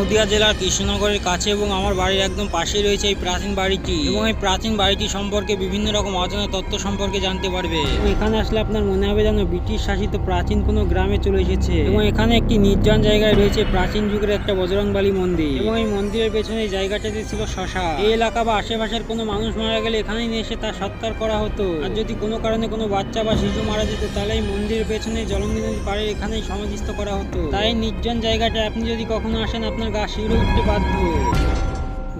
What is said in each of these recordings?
নদিয়া জেলার কৃষ্ণনগরের কাছে এবং আমার বাড়ির একদম পাশেই রয়েছে এই প্রাচীন বাড়িটি এবং এই প্রাচীন বাড়িটি সম্পর্কে বিভিন্ন রকম অজানা তথ্য সম্পর্কে জানতে পারবে। এখানে আসলে আপনার মনে হবে যেন ব্রিটিশ শাসিত প্রাচীন কোনো গ্রামে চলে এসেছে। এবং এখানে একটি নির্জন জায়গায় রয়েছে প্রাচীন যুগের একটা বজরংবালী মন্দির। এবং এই মন্দিরের পেছনে এই জায়গাটাতে ছিল শশা। এই এলাকা বা আশেপাশের কোনো মানুষ মারা গেলে এখানেই নিয়ে এসে তার সৎকার করা হতো। আর যদি কোনো কারণে কোনো বাচ্চা বা শিশু মারা যেত, তাহলে এই মন্দিরের পেছনে জলঙ্গি নদীর এখানেই সমাধিস্থ করা হতো। তাই নির্জন জায়গাটা আপনি যদি কখনো আসেন, আপনার গা শিউরে উঠতে বাধ্য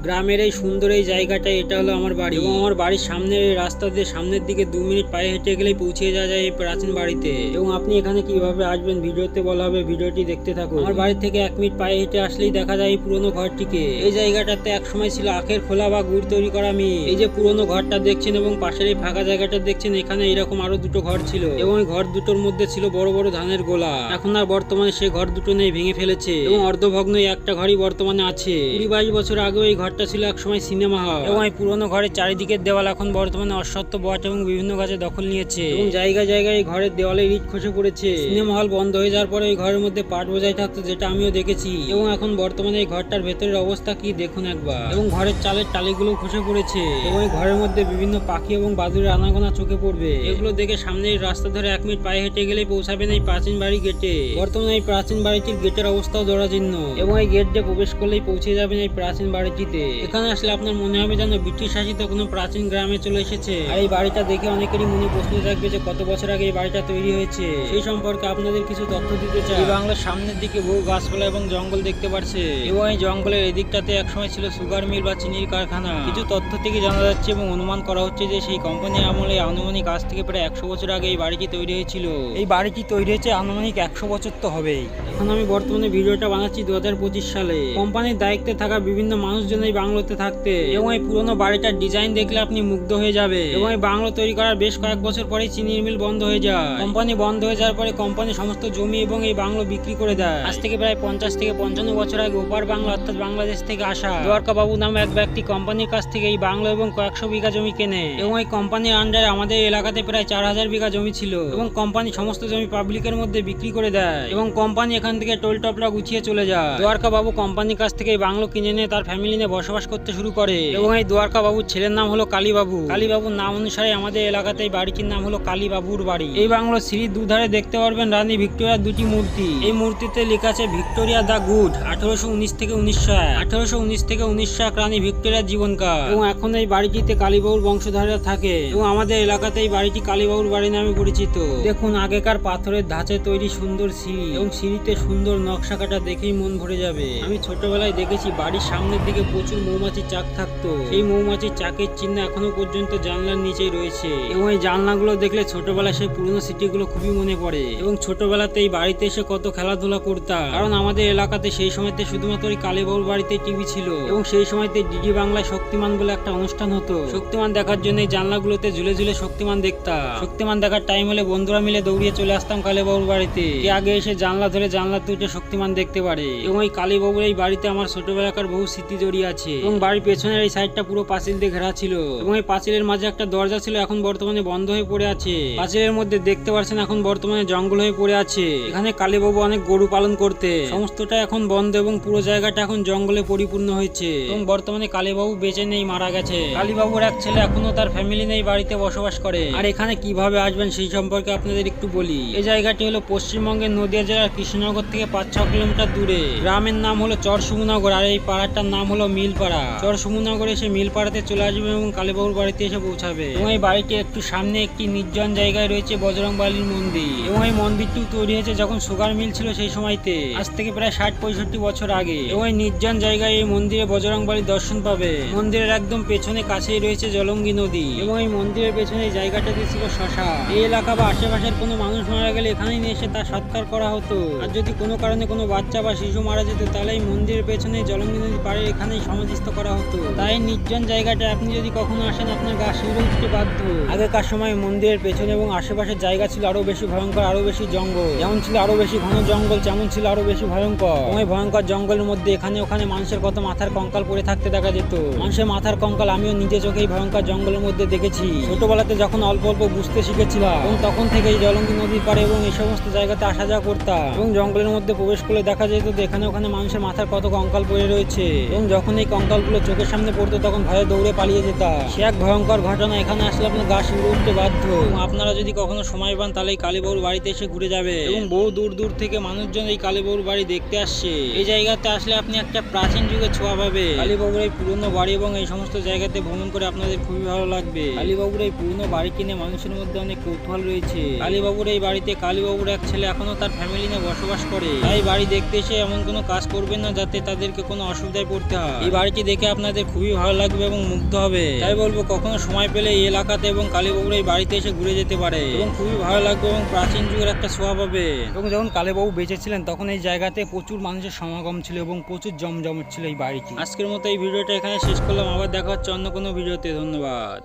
গ্রামের এই সুন্দর এই জায়গাটা, এটা হলো আমার বাড়ি। এবং আমার বাড়ির সামনের রাস্তা দিয়ে সামনের দিকে দু মিনিট পায়ে হেঁটে গেলেই পৌঁছে যাওয়া যায় এই প্রাচীন বাড়িতে। এবং আপনি এখানে কীভাবে আসবেন ভিডিওতে বলা হবে, ভিডিওটি দেখতে থাকুন। আমার বাড়ি থেকে এক মিনিট পায়ে হেঁটে আসলেই দেখা যায় এই পুরোনো ঘরটিকে। এই জায়গাটাতে এক সময় ছিল আখের খোলা বা গুড় তৈরি করা মিল এই যে পুরোনো ঘরটা দেখছেন এবং পাশের এই ফাঁকা জায়গাটা দেখছেন, এখানে এরকম আরও দুটো ঘর ছিল। এবং এই ঘর দুটোর মধ্যে ছিল বড় বড় ধানের গোলা। এখন আর বর্তমানে সেই ঘর দুটো নেই, ভেঙে ফেলেছে। এবং অর্ধভগ্ন একটা ঘরই বর্তমানে আছে। কুড়ি বাইশ বছর আগেও এই ঘরটা ছিল এক সময় সিনেমা হল এবং এই পুরোনো ঘরের চারিদিকের দেওয়াল এখন বর্তমানে অসত্য বট এবং বিভিন্ন গাছে দখল নিয়েছে। এবং জায়গায় জায়গায় এই ঘরের দেওয়ালে ইট খসে পড়েছে। সিনেমা হল বন্ধ হয়ে যাওয়ার পরে এই ঘরের মধ্যে পাট বোঝাই থাকতো যেটা আমিও দেখেছি। এবং এখন বর্তমানে এই ঘরটার ভেতরের অবস্থা কি দেখুন একবার। এবং ঘরের চালের টালিগুলো খসে পড়েছে। এবং এই ঘরের মধ্যে বিভিন্ন পাখি এবং বাদুরের আনাগোনা চোখে পড়বে। এগুলো দেখে সামনের রাস্তা ধরে এক মিনিট পায়ে হেঁটে গেলেই পৌঁছাবেন এই প্রাচীন বাড়ি গেটে বর্তমানে এই প্রাচীন বাড়িটির গেটের অবস্থাও জরাজীর্ণ। এবং এই গেট দিয়ে প্রবেশ করলেই পৌঁছে যাবেন এই প্রাচীন বাড়িটিতে। এখানে আসলে আপনার মনে হবে যেন ব্রিটিশ শাসিত কোনো প্রাচীন গ্রামে চলে এসেছে। আর এই বাড়িটা দেখে অনেকেরই মনে প্রশ্ন থাকবে যে কত বছর আগে এই বাড়িটা তৈরি হয়েছে। সেই সম্পর্কে আপনাদের কিছু তথ্য দিতে চাই। বাংলার সামনের দিকে বহু গাছপালা এবং জঙ্গল দেখতে পারছে। এবং এই জঙ্গলের এদিকটাতে একসময় ছিল সুগার মিল বা চিনির কারখানা। কিছু তথ্য থেকে জানা যাচ্ছে এবং অনুমান করা হচ্ছে যে সেই কোম্পানির আমলে আনুমানিক আজ থেকে প্রায় একশো বছর আগে এই বাড়িটি তৈরি হয়েছিল। এই বাড়িটি তৈরি হয়েছে আনুমানিক একশো বছর তো হবেই। এখন আমি বর্তমানে ভিডিওটা বানাচ্ছি দু হাজার পঁচিশ সালে। কোম্পানির দায়িত্বে থাকা বিভিন্ন মানুষজন এই বাংলোতে থাকতে। এবং এই পুরোনো বাড়িটার ডিজাইন দেখলে আপনি মুগ্ধ হয়ে যাবে। এবং এই বাংলো তৈরি করার বেশ কয়েক বছর পরে চিনির মিল বন্ধ হয়ে যায়। কোম্পানি বন্ধ হয়ে যাওয়ার পরে কোম্পানি সমস্ত জমি এবং এই বাংলো বিক্রি করে দেয়। আজ থেকে প্রায় পঞ্চাশ থেকে পঞ্চান্ন বছর আগে ওপার বাংলা অর্থাৎ বাংলাদেশ থেকে আসা দ্বারকা বাবু নামে এক ব্যক্তি কোম্পানির কাছ থেকে এই বাংলো এবং কয়েকশো বিঘা জমি কেনে। এবং এই কোম্পানির আন্ডারে আমাদের এলাকাতে প্রায় চার হাজার বিঘা জমি ছিল। এবং কোম্পানি সমস্ত জমি পাবলিকের মধ্যে বিক্রি করে দেয়। এবং কোম্পানি এখান থেকে টোল টপলা গুছিয়ে চলে যায়। দ্বারকা বাবু কোম্পানির কাছ থেকে এই বাংলো কিনে নিয়ে তার ফ্যামিলি নিয়ে বসবাস করতে শুরু করে। এবং এই দ্বারকা বাবুর ছেলের নাম হলো কালীবাবু। কালীবাবুর নাম অনুসারে আমাদের এলাকাতে এই বাড়িটির নাম হলো কালীবাবুর বাড়ি। এই বাংলো সিঁড়ির দুধারে দেখতে পারবেন রানী ভিক্টোরিয়ার দুটি মূর্তি। এই মূর্তিতে লেখা আছে ভিক্টোরিয়া দা গুড, আঠারোশো উনিশ থেকে উনিশশো আঠারোশো উনিশ থেকে উনিশশো এক রানী ভিক্টোরিয়ার জীবনকাল। এবং এখন এই বাড়িটিতে কালীবাবুর বংশধররা থাকে। এবং আমাদের এলাকাতে এই বাড়িটি কালীবাবুর বাড়ি নামে পরিচিত। দেখুন আগেকার পাথরের ধাঁচে তৈরি সুন্দর সিঁড়ি। এবং সিঁড়িতে সুন্দর নকশা কাটা দেখেই মন ভরে যাবে। আমি ছোটবেলায় দেখেছি বাড়ির সামনের দিকে প্রচুর মৌমাছির চাক থাকতো। সেই মৌমাছির চাকের চিহ্ন এখনও পর্যন্ত জানলার নিচেই রয়েছে। এবং এই জানলাগুলো দেখলে ছোটবেলায় সেই পুরনো স্মৃতিগুলো খুবই মনে পড়ে। এবং ছোটবেলাতে এই বাড়িতে এসে কত খেলাধুলা করতাম। কারণ আমাদের এলাকাতে সেই সময়তে শুধুমাত্র ওই কালীবাবুর বাড়িতে টিভি ছিল। এবং সেই সময়তে ডিডি বাংলায় শক্তিমান বলে একটা অনুষ্ঠান হতো। শক্তিমান দেখার জন্য এই জানলাগুলোতে ঝুলে ঝুলে শক্তিমান দেখতাম। শক্তিমান দেখার টাইম হলে বন্ধুরা মিলে দৌড়িয়ে চলে আসতাম কালীবাবুর বাড়িতে। আগে এসে জানলা ধরে জানলা তুলে শক্তিমান দেখতে পারে। এবং এই কালীবাবুর এই বাড়িতে আমার ছোটবেলাকার বহু স্মৃতি জড়িয়ে আছে। এবং বাড়ির পেছনের এই সাইডটা পুরো পাঁচিল দিয়ে ঘেরা ছিল। এবং এই পাঁচিলের মাঝে একটা দরজা ছিল, এখন বর্তমানে বন্ধ হয়ে পড়ে আছে। পাঁচিলের মধ্যে দেখতে পাচ্ছেন এখন বর্তমানে জঙ্গল হয়ে পড়ে আছে। এখানে কালীবাবু অনেক গরু পালন করতে। সমস্তটা এখন বন্ধ এবং পুরো জায়গাটা এখন জঙ্গলে পরিপূর্ণ হয়েছে। এবং বর্তমানে কালীবাবু বেঁচে নেই, মারা গেছে। কালীবাবুর এক ছেলে এখনও তার ফ্যামিলি নেই, বাড়িতে বসবাস করে। আর এখানে কীভাবে আসবেন সেই সম্পর্কে আপনাদের একটু বলি। এই জায়গাটি হলো পশ্চিমবঙ্গের নদিয়া জেলার কৃষ্ণনগর থেকে পাঁচ ছ কিলোমিটার দূরে। গ্রামের নাম হলো চর সুমনগর আর এই পাড়াটার নাম হলো মিলপাড়া। চর সুমনগরে এসে মিলপাড়াতে চলে আসবে এবং কালীবাবুর বাড়িতে এসে পৌঁছাবে। এবং এই বাড়িটি একটু সামনে একটি নির্জন জায়গায় রয়েছে বজরং বালির মন্দির। এবং এই মন্দিরটি তৈরি হয়েছে যখন সুগার মিল ছিল সেই সময়তে। আজ থেকে প্রায় ষাট পঁয়ষট্টি বছর আগে। এবং এই নির্জন জায়গায় এই মন্দিরে বজরং বালির দর্শন পাবে। মন্দিরের একদম পেছনে কাছেই রয়েছে জলঙ্গি নদী। এবং এই মন্দিরের পেছনে এই জায়গাটাতে ছিল শশা। এই এলাকা বা আশেপাশের কোনো মানুষ মারা গেলে এখানেই নিয়ে এসে তার সৎকার করা হতো। আর যদি কোনো কারণে কোনো বাচ্চা বা শিশু মারা যেত, তাহলে এই মন্দিরের পেছনে জলঙ্গি নদীর পাড়ে এখানেই সমাধিস্থ করা হতো। তাই নির্জন জায়গাটা আপনি যদি কখনো আসেন আপনার গা শিউরে উঠতে বাধ্য। আগেকার সময় মন্দিরের পেছনে এবং আশেপাশের জায়গা ছিল আরও বেশি ভয়ঙ্কর আরও বেশি জঙ্গল। যেমন ছিল আরও বেশি ঘন জঙ্গল তেমন ছিল আরও বেশি ভয়ঙ্কর। এই ভয়ঙ্কর জঙ্গলের মধ্যে এখানে ওখানে মানুষের কত মাথার কঙ্কাল পড়ে থাকতে দেখা যেত। মানুষের মাথার কঙ্কাল আমিও নিজে চোখে এই ভয়ঙ্কর জঙ্গলের মধ্যে দেখেছি। ছোটবেলাতে যখন অল্প অল্প বুঝতে শিখেছিলাম এবং তখন থেকে এই জলঙ্গি নদীর পাড়ে এবং এই সমস্ত জায়গাতে আসা যাওয়া করতাম। এবং জঙ্গলের মধ্যে প্রবেশ করলে দেখা যেত এখানে ওখানে মানুষের মাথার কত কঙ্কাল পড়ে রয়েছে। এবং যখন এই কঙ্কালগুলো চোখের সামনে পড়তো তখন ভয়ে দৌড়ে পালিয়ে যেতাম সে এক ভয়ঙ্কর ঘটনা এখানে আসলে আপনার গা শিউরে উঠতে বাধ্য। আপনারা যদি কখনো সময় পান, তাহলে এই কালীবাবুর বাড়িতে এসে ঘুরে যাবে। এবং বহু দূর দূর থেকে মানুষজন এই কালীবাবুর বাড়ি দেখতে আসছে। এই জায়গাতে আসলে আপনি একটা প্রাচীন যুগের ছোঁয়া পাবে কালীবাবুর এই পুরনো বাড়ি এবং এই সমস্ত জায়গাতে ভ্রমণ করে আপনাদের খুবই ভালো লাগবে। কালীবাবুর এই পুরনো বাড়ি কিনে মানুষের মধ্যে অনেক কৌতূহল রয়েছে। কালীবাবুর এই বাড়িতে কালীবাবুর এক ছেলে এখনও তার ফ্যামিলি নিয়ে বসবাস করে। তাই বাড়ি দেখতে এসে এমন কোনো কাজ করবেন না, যাতে তাদেরকে কোনো অসুবিধায় পড়তে হয়। এই বাড়িটি দেখে আপনাদের খুবই ভালো লাগবে এবং মুগ্ধ হবে। তাই বলব কখনো সময় পেলে এই এলাকাতে এবং কালীবাবুর এই বাড়িতে এসে ঘুরে যেতে পারে। এবং খুবই ভালো লাগবে এবং প্রাচীন যুগের একটা শোয়া পাবে। এবং যখন কালীবাবু বেঁচে ছিলেন তখন এই জায়গাতে প্রচুর মানুষের সমাগম ছিল এবং প্রচুর জমজমট ছিল এই বাড়িটি। আজকের মতো এই ভিডিওটা এখানে শেষ করলাম। আবার দেখা হচ্ছে অন্য কোনো ভিডিওতে। ধন্যবাদ।